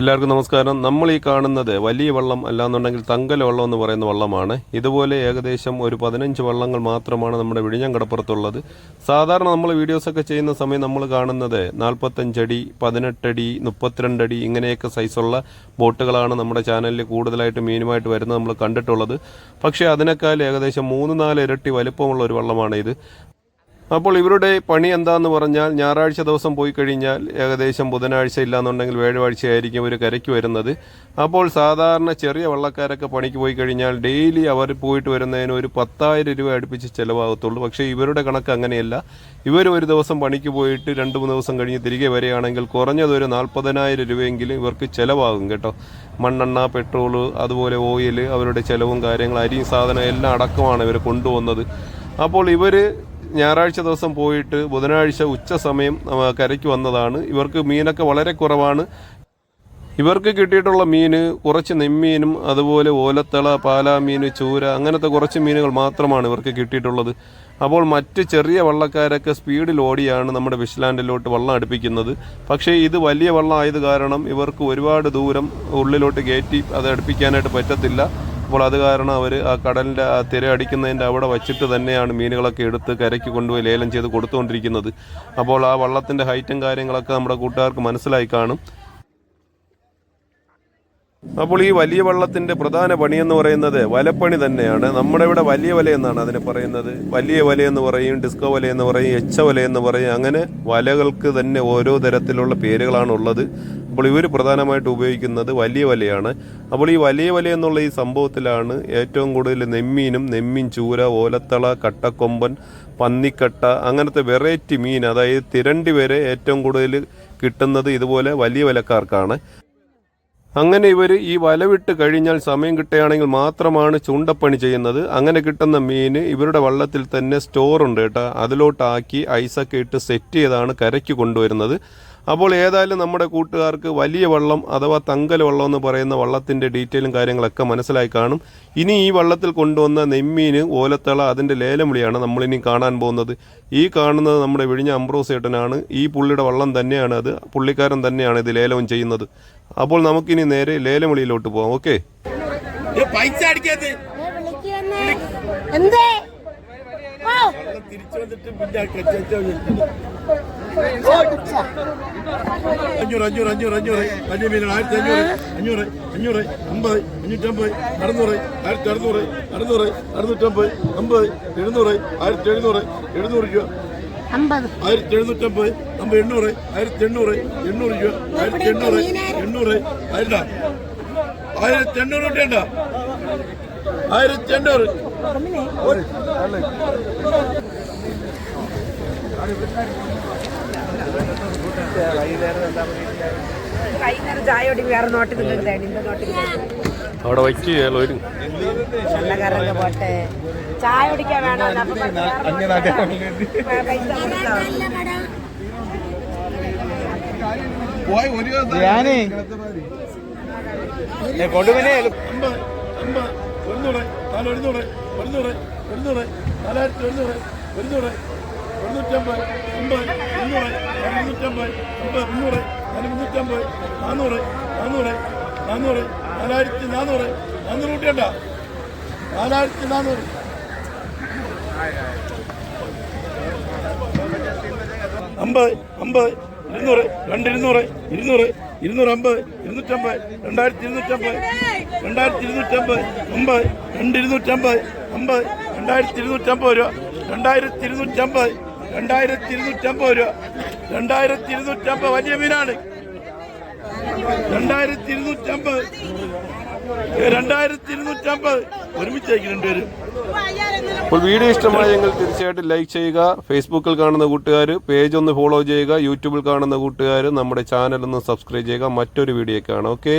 എല്ലാവർക്കും നമസ്കാരം. നമ്മൾ ഈ കാണുന്നത് വലിയ വള്ളം അല്ലാന്നുണ്ടെങ്കിൽ തങ്കല വള്ളം എന്ന് പറയുന്ന വള്ളമാണ്. ഇതുപോലെ ഏകദേശം ഒരു പതിനഞ്ച് വള്ളങ്ങൾ മാത്രമാണ് നമ്മുടെ വിഴിഞ്ഞം കടപ്പുറത്തുള്ളത് സാധാരണ നമ്മൾ വീഡിയോസൊക്കെ ചെയ്യുന്ന സമയം നമ്മൾ കാണുന്നത് നാൽപ്പത്തഞ്ചടി പതിനെട്ടടി മുപ്പത്തിരണ്ടടി ഇങ്ങനെയൊക്കെ സൈസുള്ള ബോട്ടുകളാണ് നമ്മുടെ ചാനലിൽ കൂടുതലായിട്ട് മീനുമായിട്ട് വരുന്നത് നമ്മൾ കണ്ടിട്ടുള്ളത്. പക്ഷേ അതിനേക്കാൾ ഏകദേശം മൂന്ന് നാല് ഇരട്ടി വലുപ്പമുള്ള ഒരു വള്ളമാണ് ഇത്. അപ്പോൾ ഇവരുടെ പണി എന്താന്ന് പറഞ്ഞാൽ ഞായറാഴ്ച ദിവസം പോയി കഴിഞ്ഞാൽ ഏകദേശം ബുധനാഴ്ച ഇല്ലാന്നുണ്ടെങ്കിൽ ആയിരിക്കും ഇവർ കരയ്ക്ക് വരുന്നത്. അപ്പോൾ സാധാരണ ചെറിയ വള്ളക്കാരൊക്കെ പണിക്ക് പോയി കഴിഞ്ഞാൽ ഡെയിലി അവർ പോയിട്ട് വരുന്നതിന് ഒരു പത്തായിരം രൂപ അടുപ്പിച്ച് ചിലവാകത്തുള്ളൂ. പക്ഷേ ഇവരുടെ കണക്ക് അങ്ങനെയല്ല. ഇവർ ഒരു ദിവസം പണിക്ക് പോയിട്ട് രണ്ട് മൂന്ന് ദിവസം കഴിഞ്ഞ് തിരികെ വരികയാണെങ്കിൽ കുറഞ്ഞത് ഒരു നാൽപ്പതിനായിരം രൂപയെങ്കിലും ഇവർക്ക് ചിലവാകും കേട്ടോ. മണ്ണെണ്ണ പെട്രോൾ അതുപോലെ ഓയിൽ അവരുടെ ചിലവും കാര്യങ്ങളും അരിയും സാധനം എല്ലാം അടക്കമാണ് ഇവർ കൊണ്ടുവന്നത്. അപ്പോൾ ഇവർ ഞായറാഴ്ച ദിവസം പോയിട്ട് ബുധനാഴ്ച ഉച്ച സമയം കരയ്ക്ക് വന്നതാണ്. ഇവർക്ക് മീനൊക്കെ വളരെ കുറവാണ്. ഇവർക്ക് കിട്ടിയിട്ടുള്ള മീന് കുറച്ച് നെമ്മീനും അതുപോലെ ഓലത്തള പാലാമീൻ ചൂര അങ്ങനത്തെ കുറച്ച് മീനുകൾ മാത്രമാണ് ഇവർക്ക് കിട്ടിയിട്ടുള്ളത്. അപ്പോൾ മറ്റ് ചെറിയ വള്ളക്കാരൊക്കെ സ്പീഡിൽ ഓടിയാണ് നമ്മുടെ വിഷ്ലാൻഡിലോട്ട് വള്ളം അടുപ്പിക്കുന്നത്. പക്ഷേ ഇത് വലിയ വള്ളം ആയത് കാരണം ഇവർക്ക് ഒരുപാട് ദൂരം ഉള്ളിലോട്ട് കയറ്റി അത് അടുപ്പിക്കാനായിട്ട് പറ്റത്തില്ല. അപ്പോൾ അത് കാരണം അവർ ആ കടലിന്റെ ആ തിര അടിക്കുന്നതിന്റെ അവിടെ വച്ചിട്ട് തന്നെയാണ് മീനുകളൊക്കെ എടുത്ത് കരയ്ക്ക് കൊണ്ടുപോയി ലേലം ചെയ്ത് കൊടുത്തുകൊണ്ടിരിക്കുന്നത്. അപ്പോൾ ആ വള്ളത്തിന്റെ ഹൈറ്റും കാര്യങ്ങളൊക്കെ നമ്മുടെ കൂട്ടുകാർക്ക് മനസ്സിലായി കാണും. അപ്പോൾ ഈ വലിയ വള്ളത്തിന്റെ പ്രധാന പണി എന്ന് പറയുന്നത് വലപ്പണി തന്നെയാണ്. നമ്മുടെ ഇവിടെ വലിയ വല എന്നാണ് അതിനെ പറയുന്നത്. വലിയ വല എന്ന് പറയും ഡിസ്കോ വല എന്ന് പറയും എച്ച വല എന്ന് പറയും. അങ്ങനെ വലകൾക്ക് തന്നെ ഓരോ തരത്തിലുള്ള പേരുകളാണ് ഉള്ളത്. അപ്പോൾ ഇവർ പ്രധാനമായിട്ട് ഉപയോഗിക്കുന്നത് വലിയ വലയാണ്. അപ്പോൾ ഈ വലിയ വല എന്നുള്ള ഈ സംഭവത്തിലാണ് ഏറ്റവും കൂടുതൽ നെമ്മീനും നെമ്മീൻ ചൂര ഓലത്തള കട്ടക്കൊമ്പൻ പന്നിക്കട്ട അങ്ങനത്തെ വെറൈറ്റി മീൻ അതായത് തിരണ്ടി വരെ ഏറ്റവും കൂടുതൽ കിട്ടുന്നത് ഇതുപോലെ വലിയ വലക്കാർക്കാണ്. അങ്ങനെ ഇവർ ഈ വലവിട്ട് കഴിഞ്ഞാൽ സമയം കിട്ടുകയാണെങ്കിൽ മാത്രമാണ് ചൂണ്ടപ്പണി ചെയ്യുന്നത്. അങ്ങനെ കിട്ടുന്ന മീൻ ഇവരുടെ വള്ളത്തിൽ തന്നെ സ്റ്റോർ ഉണ്ട് കേട്ടോ. അതിലോട്ടാക്കി ഐസൊക്കെ ഇട്ട് സെറ്റ് ചെയ്താണ് കരയ്ക്ക് കൊണ്ടുവരുന്നത്. അപ്പോൾ ഏതായാലും നമ്മുടെ കൂട്ടുകാർക്ക് വലിയ വള്ളം അഥവാ തങ്കൽ വള്ളം എന്ന് പറയുന്ന വള്ളത്തിന്റെ ഡീറ്റെയിലും കാര്യങ്ങളൊക്കെ മനസ്സിലായി കാണും. ഇനി ഈ വള്ളത്തിൽ കൊണ്ടുവന്ന നെമ്മീന് ഓലത്തള അതിന്റെ ലേലം വിളിയാണ് നമ്മളിനി കാണാൻ പോകുന്നത്. ഈ കാണുന്നത് നമ്മുടെ വിഴിഞ്ഞ അംബ്രോസ് ഏട്ടനാണ്. ഈ പുള്ളിയുടെ വള്ളം തന്നെയാണ് അത്. പുള്ളിക്കാരൻ തന്നെയാണ് ഇത് ലേലവും ചെയ്യുന്നത്. അപ്പോൾ നമുക്കിനി നേരെ ലേലം വിളിയിലോട്ട് പോകാം ഓക്കെ പൈസ തിരിച്ചു വന്നിട്ട് പിന്നെ അഞ്ഞൂറ് അഞ്ഞൂറ് അഞ്ഞൂറ് അഞ്ഞൂറ്. വലിയ മീനാണ് ആയിരത്തി അഞ്ഞൂറ്. അഞ്ഞൂറ് അഞ്ഞൂറ് അമ്പത് അഞ്ഞൂറ്റമ്പത് അറുന്നൂറ് ആയിരത്തി അറുന്നൂറ് അറുന്നൂറ് അറുന്നൂറ്റമ്പത് അമ്പത് എഴുന്നൂറ് ആയിരത്തി എഴുന്നൂറ് എഴുന്നൂറ് രൂപ. ആയിരത്തി എഴുന്നൂറ്റമ്പത് അമ്പത് എണ്ണൂറ് ആയിരത്തി എണ്ണൂറ് എണ്ണൂറ് രൂപ. ആയിരത്തി എണ്ണൂറ് എണ്ണൂറ് ആയിരത്തി ആയിരത്തി എണ്ണൂറ് രൂപ ആയിരത്തി എണ്ണൂറ്. വൈകുന്നേരം ചായ വേറെ നോട്ടിൽ നോട്ടിൽ അവിടെ വയ്ക്കുകയല്ലോ വെള്ളക്കാരൊക്കെ പോട്ടെ. ചായ കുടിക്കാൻ വേണോ. ഞാനേ കൊണ്ടുപോയി അമ്പത് ഒരുന്നൂറ് ഒരുന്നൂറ് നാലായിരത്തി ഒരുന്നൂറ് ഒരുന്നൂറ് ഒരുന്നൂറ്റമ്പത് അമ്പത് മുന്നൂറ് മുന്നൂറ്റമ്പത് അമ്പത് മുന്നൂറ് നാല് മുന്നൂറ്റമ്പത് നാനൂറ് നാനൂറ് നാനൂറ് നാലായിരത്തി നാനൂറ് നാനൂറ് കൂട്ടിയണ്ട. നാലായിരത്തി നാനൂറ്. അമ്പത് അമ്പത് ഇരുന്നൂറ് രണ്ട് ഇരുന്നൂറ് ഇരുന്നൂറ് ഇരുന്നൂറ് അമ്പത് ഇരുന്നൂറ്റമ്പത് രണ്ടായിരത്തി ഇരുന്നൂറ്റമ്പത് രണ്ടായിരത്തി ഇരുന്നൂറ്റമ്പത് അമ്പത് രണ്ട് ഇരുന്നൂറ്റമ്പത് അമ്പത് രണ്ടായിരത്തി ഇരുന്നൂറ്റമ്പത് രൂപ രണ്ടായിരത്തി ഇരുന്നൂറ്റമ്പത് രണ്ടായിരത്തി ഇരുന്നൂറ്റമ്പത് രൂപ രണ്ടായിരത്തി ഇരുന്നൂറ്റമ്പത് വലിയ മീനാണ്. രണ്ടായിരത്തി ഇരുന്നൂറ്റമ്പത് രണ്ടായിരത്തി ഇരുന്നൂറ്റമ്പത് ഒരുമിച്ചേക്ക് രണ്ടുപേരും. അപ്പോൾ വീഡിയോ ഇഷ്ടമായെങ്കിൽ തീർച്ചയായിട്ടും ലൈക്ക് ചെയ്യുക ഫേസ്ബുക്കിൽ കാണുന്ന കൂട്ടുകാർ പേജ് ഒന്ന് ഫോളോ ചെയ്യുക യൂട്യൂബിൽ കാണുന്ന കൂട്ടുകാർ നമ്മുടെ ചാനൽ ഒന്ന് സബ്സ്ക്രൈബ് ചെയ്യുക മറ്റൊരു വീഡിയോ കാണാം ഓക്കെ?